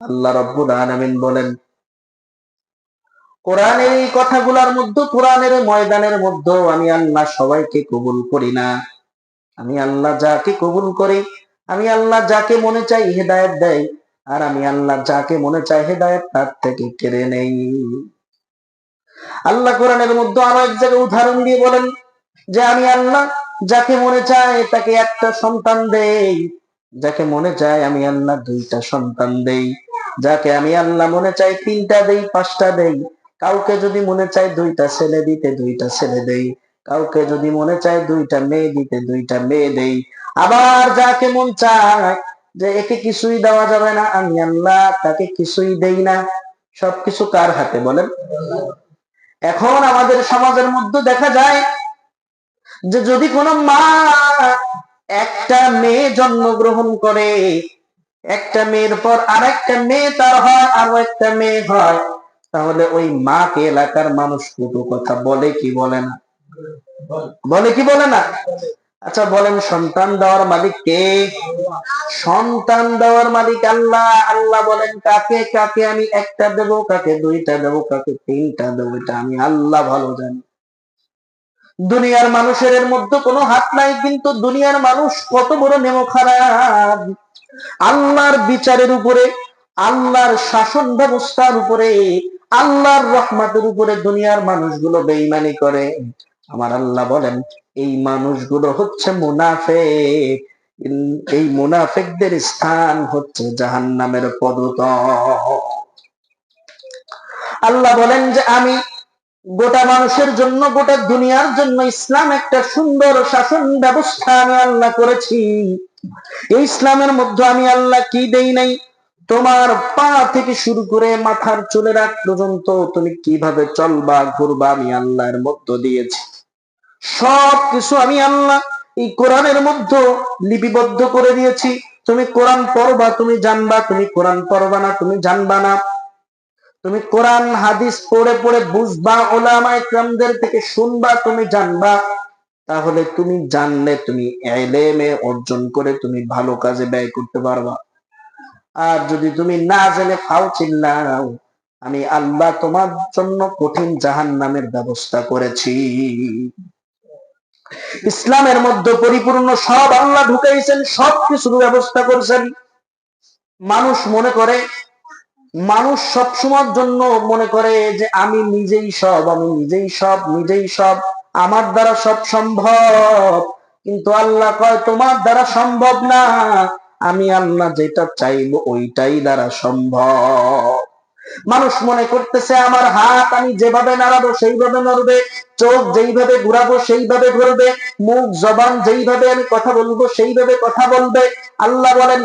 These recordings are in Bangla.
আল্লাহ রব্বুল আলামিন বলেন কোরআনের এই কথাগুলোর মধ্যে, কোরআনের ময়দানের মধ্যে আমি আল্লাহ সবাইকে কবুল করি না। আমি আল্লাহ যাকে কবুল করি, আমি আল্লাহ যাকে মনে চাই হেদায়েত দেয়, আর আমি আল্লাহ যাকে মনে চাই হেদায়েত তার থেকে কেড়ে নেই। আল্লাহ কোরআনের মধ্যে আরও এক জায়গায় উদাহরণ দিয়ে বলেন যে, আমি আল্লাহ যাকে মনে চায় তাকে একটা সন্তান দেই, যাকে মনে চায় আমি আল্লাহ দুইটা সন্তান দেই। যাকে আমি আল্লাহ মনে চাই তিনটা দেই, পাঁচটা দেই। কাউকে যদি মনে চায় দুইটা ছেলে দিতে দুইটা ছেলে দেই। কাউকে যদি মনে চায় দুইটা মেয়ে দিতে দুইটা মেয়ে দেই। আবার যাকে মন চায় যে একে কিছুই দেওয়া যাবে না, আমি আল্লাহ তাকে কিছুই দেই না। সবকিছু কার হাতে বলেন? এখন আমাদের সমাজের মধ্যে দেখা যায় যে যদি কোনো মা একটা মেয়ে জন্মগ্রহণ করে একটা মেয়ের পর আর একটা মেয়ে তার হয়, আরও একটা মেয়ে হয়। তাহলে ওই মাকে এলাকার মানুষ দুটো কথা? বলে কি বলে না? বলে কি বলে না? আচ্ছা বলেন সন্তান দেওয়ার মালিক কে? সন্তান দেওয়ার মালিক আল্লাহ। আল্লাহ বলেন, কাকে কাকে আমি একটা দেবো, কাকে দুইটা দেবো, কাকে তিনটা দেবো, এটা আমি আল্লাহ ভালো জানি। দুনিয়ার মানুষের মধ্যে কোনো হাত নাই, কিন্তু দুনিয়ার মানুষ কত বড় নেমো খারাপ আল্লাহর বিচারের উপরে, আল্লাহর শাসন ব্যবস্থার উপরে, আল্লাহর রহমতের উপরে দুনিয়ার মানুষগুলো বেইমানি করে। আমার আল্লাহ বলেন, এই মানুষগুলো হচ্ছে মুনাফে এই মুনাফেকদের স্থান হচ্ছে জাহান্নামের পদত আল্লাহ বলেন যে আমি গোটা মানুষের জন্য, গোটা দুনিয়ার জন্য ইসলাম একটা সুন্দর শাসন ব্যবস্থা আমি আল্লাহ করেছি। এই ইসলামের মধ্যে আমি আল্লাহ কি দেই নাই? তোমার পা থেকে শুরু করে মাথার চুলের আগ পর্যন্ত তুমি কীভাবে চলবা, ঘুরবা আমি আল্লাহর মধ্য দিয়েছি। সব কিছু আমি আল্লাহ এই কোরআনের মধ্যে লিপিবদ্ধ করে দিয়েছি। তুমি কোরআন পড়বা, তুমি জানবা, তুমি কোরআন পড়বা না, তুমি জানবা না। তুমি কোরআন, হাদিস পড়ে পড়ে বুঝবা ওলামা ইকরামদের থেকে শুনবা, তুমি জানবা। তাহলে তুমি জানলে, তুমি এলেমে অর্জন করে তুমি ভালো কাজে ব্যয় করতে পারবা। আর যদি তুমি না জেনে ফাও চিল্লাও। আমি আল্লাহ তোমার জন্য কঠিন জাহান নামের ব্যবস্থা করেছি। ইসলামের মধ্যে পরিপূর্ণ সব আল্লাহ ঢুকাইছেন সব কিছুর ব্যবস্থা করেছেন। মানুষ মনে করে মানুষ সব সময়ের জন্য মনে করে যে আমি নিজেই সব, আমি নিজেই সব নিজেই সব, আমার দ্বারা সব সম্ভব। কিন্তু আল্লাহ কয়, তোমার দ্বারা সম্ভব না। আমি আল্লাহ যেটা চাইব ওইটাই দ্বারা সম্ভব। মানুষ মনে করতেছে, আমার হাত আমি যেভাবে নাড়াবো সেইভাবে নড়বে, চোখ যেইভাবে ঘুরাবো সেইভাবে ঘুরবে, মুখ, জবান যেইভাবে আমি কথা বলব সেইভাবে কথা বলবে। আল্লাহ বলেন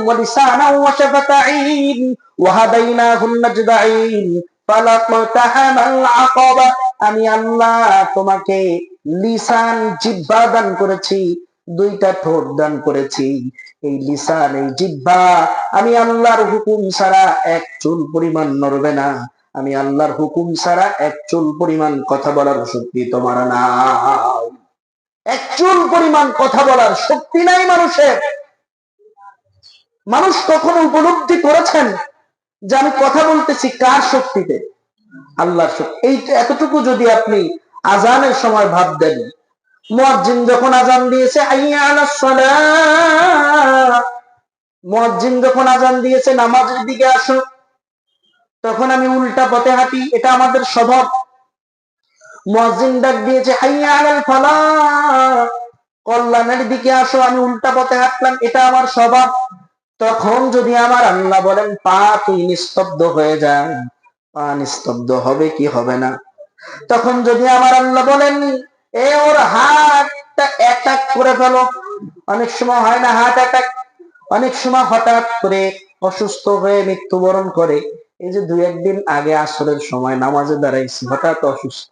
আমি আল্লাহ তোমাকে লিসান জিহ্বা দান করেছি, দুইটা ঠোঁট দান করেছি। এই লিসান, এই জিহ্বা আমি আল্লাহর হুকুম ছাড়া এক চুল পরিমাণ নড়বে না। আমি আল্লাহর হুকুম ছাড়া এক চুল পরিমাণ কথা বলার শক্তি তোমার নাই। এক চুল পরিমাণ কথা বলার শক্তি নাই মানুষের। মানুষ কখনো উপলব্ধি করেছেন? যে আমি কথা বলতেছি কার শক্তিতে? আল্লাহর শক্তি। এই এতটুকু যদি আপনি আজানের সময় ভাব দেন মুয়াজ্জিন যখন আজান দিয়েছে মুয়াজ্জিন যখন আজান দিয়েছে, নামাজের দিকে আসো। তখন আমি উল্টা পথে হাঁটি, এটা আমাদের স্বভাব। মুয়াজ্জিন ডাক দিয়েছে হাইয়া ফালাহ। কল্যাণের দিকে আসো, আমি উল্টা পথে হাঁটলাম, এটা আমার স্বভাব। তখন যদি আমার আল্লাহ বলেন, পা তুই নিস্তব্ধ হয়ে যা পা নিস্তব্ধ হবে কি হবে না? তখন যদি আমার আল্লাহ বলেন, এ ওর হাতটা অ্যাটাক করে ফেলো। অনেক সময় হয় না হার্ট অ্যাটাক অনেক সময় হঠাৎ করে অসুস্থ হয়ে মৃত্যুবরণ করে। এই যে দু একদিন আগে আসরের সময় নামাজে দাঁড়াইছি, হঠাৎ অসুস্থ।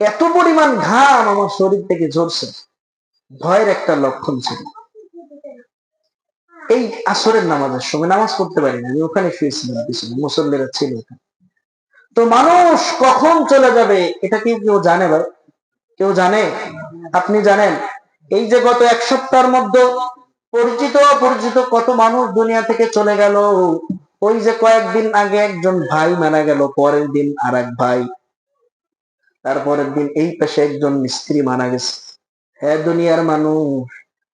এত পরিমাণ ঘাম আমার শরীর থেকে ঝরছে। ভয়ের একটা লক্ষণ ছিল। এই আসরের নামাজের সময় নামাজ পড়তে পারিনি, আমি ওখানে শুয়েছিলাম পিছনে, মুসল্লিরা ছিল ওখানে। তো মানুষ কখন চলে যাবে, এটা কি কেউ জানে ভাই? কেউ জানে? আপনি জানেন? এই যে গত এক সপ্তাহের মধ্যে পরিচিত অপরিচিত কত মানুষ দুনিয়া থেকে চলে গেল। ওই যে কয়েকদিন আগে একজন ভাই মারা গেল, পরের দিন আর এক ভাই। তারপরের দিন এই পাশে একজন মিস্ত্রি মারা গেছে। হ্যাঁ দুনিয়ার মানুষ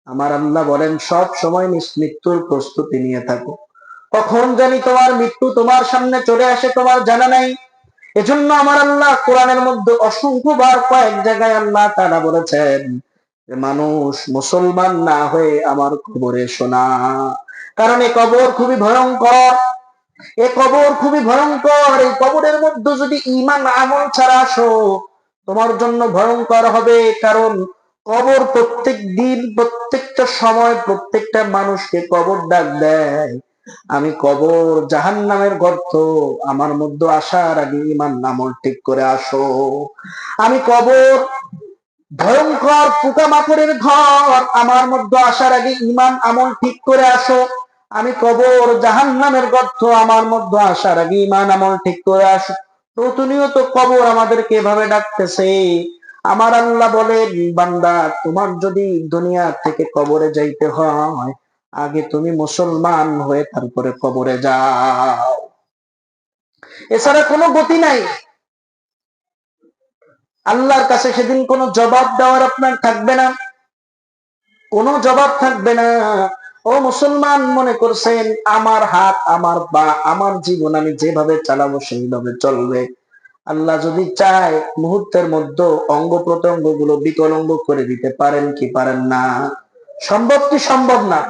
আমার আল্লাহ বলেন, সব সময় মৃত্যুর প্রস্তুতি নিয়ে থাকো। কখন জানি তোমার মৃত্যু তোমার সামনে চলে আসে, তোমার জানা নাই। এজন্য আমার আল্লাহ কোরআনের মধ্যে অসংখ্যবার কয়েক জায়গায় আল্লাহ তারা বলেছেন মানুষ মুসলমান না হয়ে আমার কবরে শোনা। কারণ এই কবর খুবই ভয়ঙ্কর। এ কবর খুবই ভয়ঙ্কর। এই কবরের মধ্যে যদি ইমান আমল ছাড়া আসো, তোমার জন্য ভয়ঙ্কর হবে। কারণ কবর প্রত্যেক দিন, প্রত্যেকটা সময়, প্রত্যেকটা মানুষকে কবর ডাক দেয়। আমি কবর জাহান নামের গর্ত, আমার মধ্যে আসার আগে ইমান আমল ঠিক করে আসো। আমি কবর ভয়ঙ্কর পোকামাকড়ের ঘর, আমার মধ্যে আসার আগে ইমান আমল ঠিক করে আসো। আমি কবর জাহান নামের গর্ত, আমার মধ্যে আসার আগে ইমান আমল ঠিক করে আসো। প্রতিনিয়ত কবর আমাদেরকে এভাবে ডাকতেছে। আমার আল্লাহ বলেন, বান্দা, তোমার যদি দুনিয়া থেকে কবরে যাইতে হয়, আগে তুমি মুসলমান হয়ে তারপরে কবরে যাও। এছাড়া কোনো গতি নাই। আল্লাহর কাছে সেদিন কোনো জবাব দেওয়ার আপনার থাকবে না। কোনো জবাব থাকবে না। ও মুসলমান মনে করছেন, আমার হাত, আমার পা, আমার জীবন আমি যেভাবে চালাবো সেইভাবে চলবে। আল্লাহ যদি চায় মুহূর্তের মধ্যে অঙ্গ প্রত্যঙ্গগুলো বিকলঙ্গ করে দিতে পারেন কি পারেন না? সম্ভব কি সম্ভব না?